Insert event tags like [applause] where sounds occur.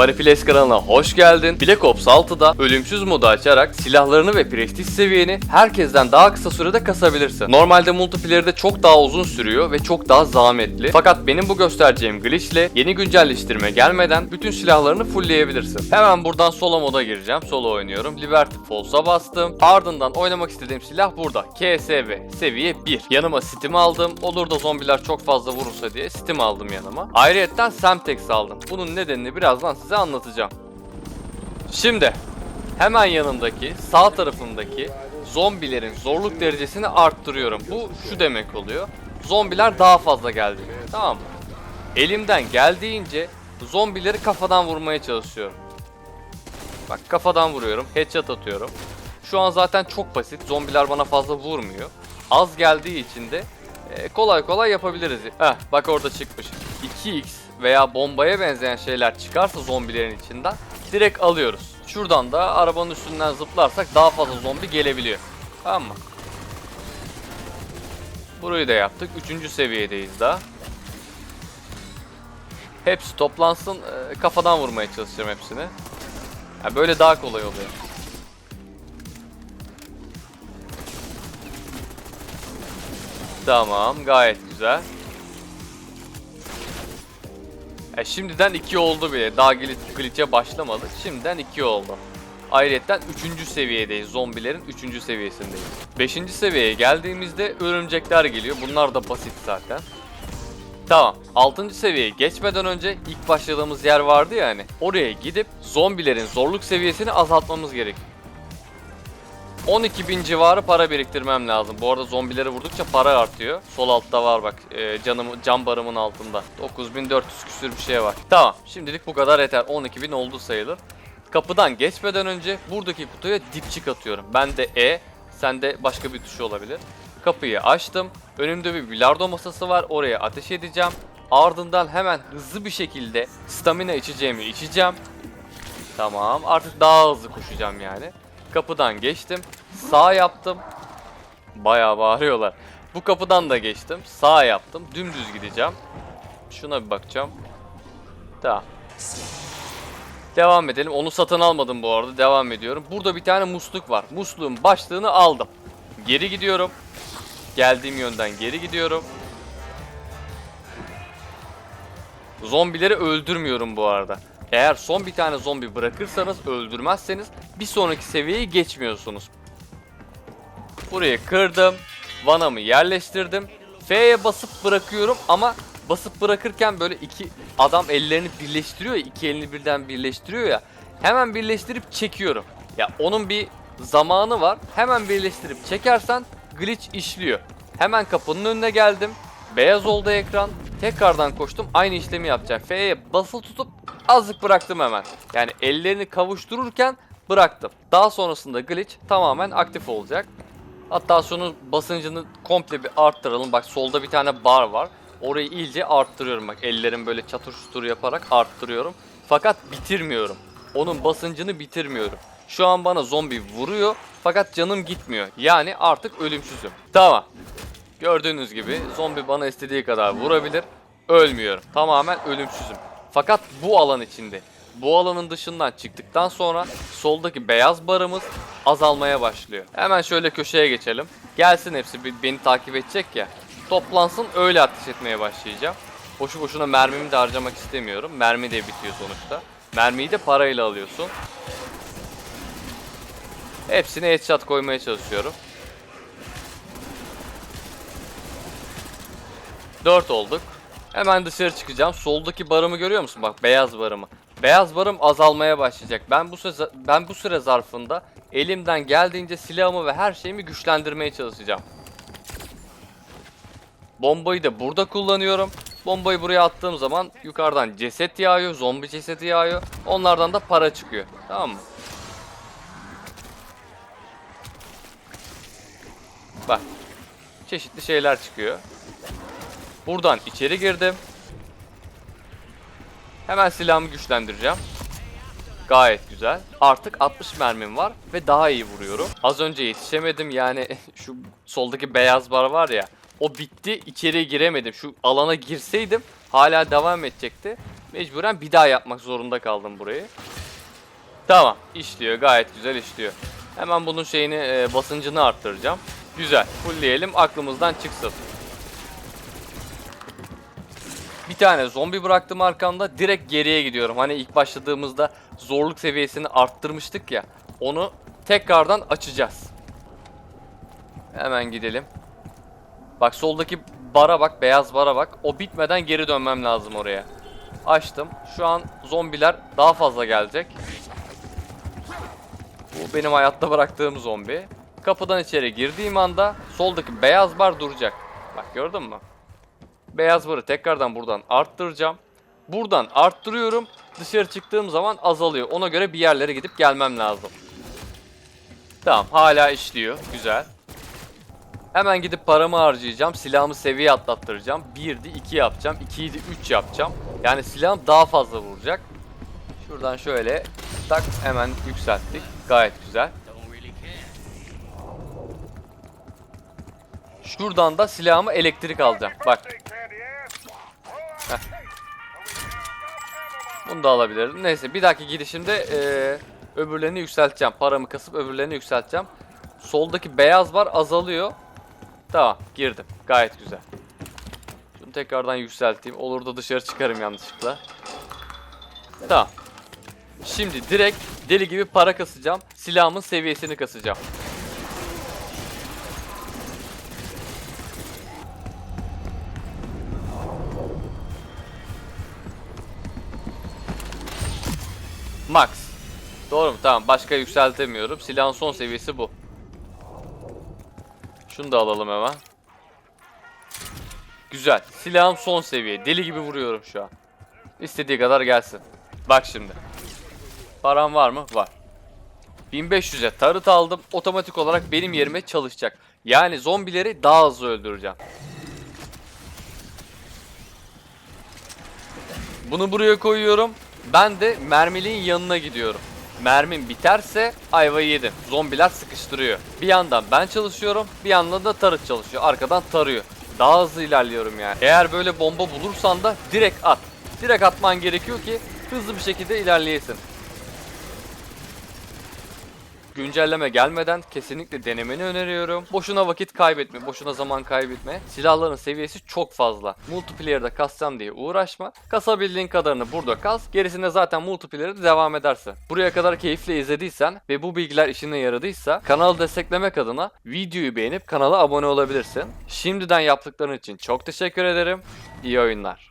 Funnyplace kanalına hoş geldin. Black Ops 6'da ölümsüz modu açarak silahlarını ve prestij seviyeni herkesten daha kısa sürede kasabilirsin. Normalde multiplayer'de çok daha uzun sürüyor ve çok daha zahmetli. Fakat benim bu göstereceğim glitch ile yeni güncelleştirme gelmeden bütün silahlarını fullleyebilirsin. Hemen buradan solo moda gireceğim. Solo oynuyorum. Liberty Falls'a bastım. Ardından oynamak istediğim silah burada. KSV seviye 1. Yanıma Steam aldım. Olur da zombiler çok fazla vurursa diye Steam aldım yanıma. Ayrıyetten Semtex aldım. Bunun nedenini birazdan size anlatacağım. Şimdi hemen yanındaki sağ tarafındaki zombilerin zorluk derecesini arttırıyorum. Bu şu demek oluyor. Zombiler daha fazla geldi. Tamam mı? Elimden geldiğince zombileri kafadan vurmaya çalışıyorum. Bak kafadan vuruyorum. Headshot atıyorum. Şu an zaten çok basit. Zombiler bana fazla vurmuyor. Az geldiği için de e, kolay kolay yapabiliriz. Heh bak orada çıkmış. 2x veya bombaya benzeyen şeyler çıkarsa zombilerin içinden direkt alıyoruz. Şuradan da arabanın üstünden zıplarsak daha fazla zombi gelebiliyor. Tamam mı? Burayı da yaptık. Üçüncü seviyedeyiz daha. Hepsi toplansın. e, kafadan vurmaya çalışacağım hepsini. Ya böyle daha kolay oluyor. Tamam, gayet güzel. E şimdiden 2 oldu bile. Daha glitch, glitch'e başlamadık. Şimdiden 2 oldu. Ayrıca 3. seviyedeyiz. Zombilerin 3. seviyesindeyiz. 5. seviyeye geldiğimizde örümcekler geliyor. Bunlar da basit zaten. Tamam. 6. seviyeye geçmeden önce ilk başladığımız yer vardı ya hani. Oraya gidip zombilerin zorluk seviyesini azaltmamız gerekiyor. 12.000 civarı para biriktirmem lazım. Bu arada zombileri vurdukça para artıyor. Sol altta var bak. E, canım, can barımın altında. 9400 küsür bir şey var. Tamam. Şimdilik bu kadar yeter. 12.000 oldu sayılır. Kapıdan geçmeden önce buradaki kutuya dipçik atıyorum. Ben de E. Sende başka bir tuşu olabilir. Kapıyı açtım. Önümde bir bilardo masası var. Oraya ateş edeceğim. Ardından hemen hızlı bir şekilde stamina içeceğimi içeceğim. Tamam. Artık daha hızlı koşacağım yani. Kapıdan geçtim. Sağ yaptım. Bayağı bağırıyorlar. Bu kapıdan da geçtim. Sağ yaptım. Dümdüz gideceğim. Şuna bir bakacağım. Tamam. Devam edelim. Onu satın almadım bu arada. Devam ediyorum. Burada bir tane musluk var. Musluğun başlığını aldım. Geri gidiyorum. Geldiğim yönden geri gidiyorum. Zombileri öldürmüyorum bu arada. Eğer son bir tane zombi bırakırsanız öldürmezseniz bir sonraki seviyeyi geçmiyorsunuz. Burayı kırdım. Vanamı yerleştirdim. F'ye basıp bırakıyorum ama basıp bırakırken böyle iki adam ellerini birleştiriyor ya iki elini birden birleştiriyor ya hemen birleştirip çekiyorum. Ya onun bir zamanı var. Hemen birleştirip çekersen glitch işliyor. Hemen kapının önüne geldim. Beyaz oldu ekran. Tekrardan koştum. Aynı işlemi yapacak. F'ye basılı tutup azıcık bıraktım hemen. Yani ellerini kavuştururken bıraktım. Daha sonrasında glitch tamamen aktif olacak. Hatta şunun basıncını komple bir arttıralım. Bak solda bir tane bar var. Orayı iyice arttırıyorum. Bak ellerim böyle çatır çutur yaparak arttırıyorum. Fakat bitirmiyorum. Onun basıncını bitirmiyorum. Şu an bana zombi vuruyor fakat canım gitmiyor. Yani artık ölümsüzüm. Tamam. Gördüğünüz gibi zombi bana istediği kadar vurabilir. Ölmüyorum. Tamamen ölümsüzüm. Fakat bu alan içinde. Bu alanın dışından çıktıktan sonra soldaki beyaz barımız azalmaya başlıyor. Hemen şöyle köşeye geçelim. Gelsin hepsi beni takip edecek ya. Toplansın öyle ateş etmeye başlayacağım. Boşu boşuna mermimi de harcamak istemiyorum. Mermi de bitiyor sonuçta. Mermiyi de parayla alıyorsun. Hepsine headshot koymaya çalışıyorum. 4 olduk. Hemen dışarı çıkacağım. Soldaki barımı görüyor musun? Bak beyaz barımı. Beyaz barım azalmaya başlayacak. Ben bu süre ben bu süre zarfında elimden geldiğince silahımı ve her şeyimi güçlendirmeye çalışacağım. Bombayı da burada kullanıyorum. Bombayı buraya attığım zaman yukarıdan ceset yağıyor, zombi cesedi yağıyor. Onlardan da para çıkıyor. Tamam mı? Bak. Çeşitli şeyler çıkıyor. Buradan içeri girdim. Hemen silahımı güçlendireceğim. Gayet güzel. Artık 60 mermim var ve daha iyi vuruyorum. Az önce yetişemedim yani [laughs] şu soldaki beyaz bar var ya. O bitti içeriye giremedim. Şu alana girseydim hala devam edecekti. Mecburen bir daha yapmak zorunda kaldım burayı. Tamam işliyor gayet güzel işliyor. Hemen bunun şeyini e, basıncını arttıracağım. Güzel fullleyelim aklımızdan çıksın. Tane zombi bıraktım arkamda direkt geriye gidiyorum. Hani ilk başladığımızda zorluk seviyesini arttırmıştık ya. Onu tekrardan açacağız. Hemen gidelim. Bak soldaki bara bak, beyaz bara bak. O bitmeden geri dönmem lazım oraya. Açtım. Şu an zombiler daha fazla gelecek. Bu benim hayatta bıraktığım zombi. Kapıdan içeri girdiğim anda soldaki beyaz bar duracak. Bak gördün mü? Beyaz barı tekrardan buradan arttıracağım. Buradan arttırıyorum. Dışarı çıktığım zaman azalıyor. Ona göre bir yerlere gidip gelmem lazım. Tamam hala işliyor. Güzel. Hemen gidip paramı harcayacağım. Silahımı seviye atlattıracağım. 1'di 2 yapacağım. 2'ydi 3 yapacağım. Yani silahım daha fazla vuracak. Şuradan şöyle tak hemen yükselttik. Gayet güzel. Şuradan da silahımı elektrik alacağım. Bak Bunu da alabilirim. Neyse bir dahaki gidişimde eee, öbürlerini yükselteceğim. Paramı kasıp öbürlerini yükselteceğim. Soldaki beyaz var azalıyor. Tamam girdim. Gayet güzel. Şunu tekrardan yükselteyim. Olur da dışarı çıkarım yanlışlıkla. Tamam. Şimdi direkt deli gibi para kasacağım. Silahımın seviyesini kasacağım. Doğru mu? Tamam. Başka yükseltemiyorum. Silahın son seviyesi bu. Şunu da alalım hemen. Güzel. Silahım son seviye. Deli gibi vuruyorum şu an. İstediği kadar gelsin. Bak şimdi. Param var mı? Var. 1500'e tarıt aldım. Otomatik olarak benim yerime çalışacak. Yani zombileri daha hızlı öldüreceğim. Bunu buraya koyuyorum. Ben de mermiliğin yanına gidiyorum. Mermim biterse ayvayı yedim. Zombiler sıkıştırıyor. Bir yandan ben çalışıyorum, bir yandan da tarıt çalışıyor. Arkadan tarıyor. Daha hızlı ilerliyorum yani. Eğer böyle bomba bulursan da direkt at. Direkt atman gerekiyor ki hızlı bir şekilde ilerleyesin. Güncelleme gelmeden kesinlikle denemeni öneriyorum. Boşuna vakit kaybetme, boşuna zaman kaybetme. Silahların seviyesi çok fazla. Multiplayer'da kassam diye uğraşma. Kasabildiğin kadarını burada kas. Gerisinde zaten multiplayer'da devam edersin. Buraya kadar keyifle izlediysen ve bu bilgiler işine yaradıysa kanalı desteklemek adına videoyu beğenip kanala abone olabilirsin. Şimdiden yaptıkların için çok teşekkür ederim. İyi oyunlar.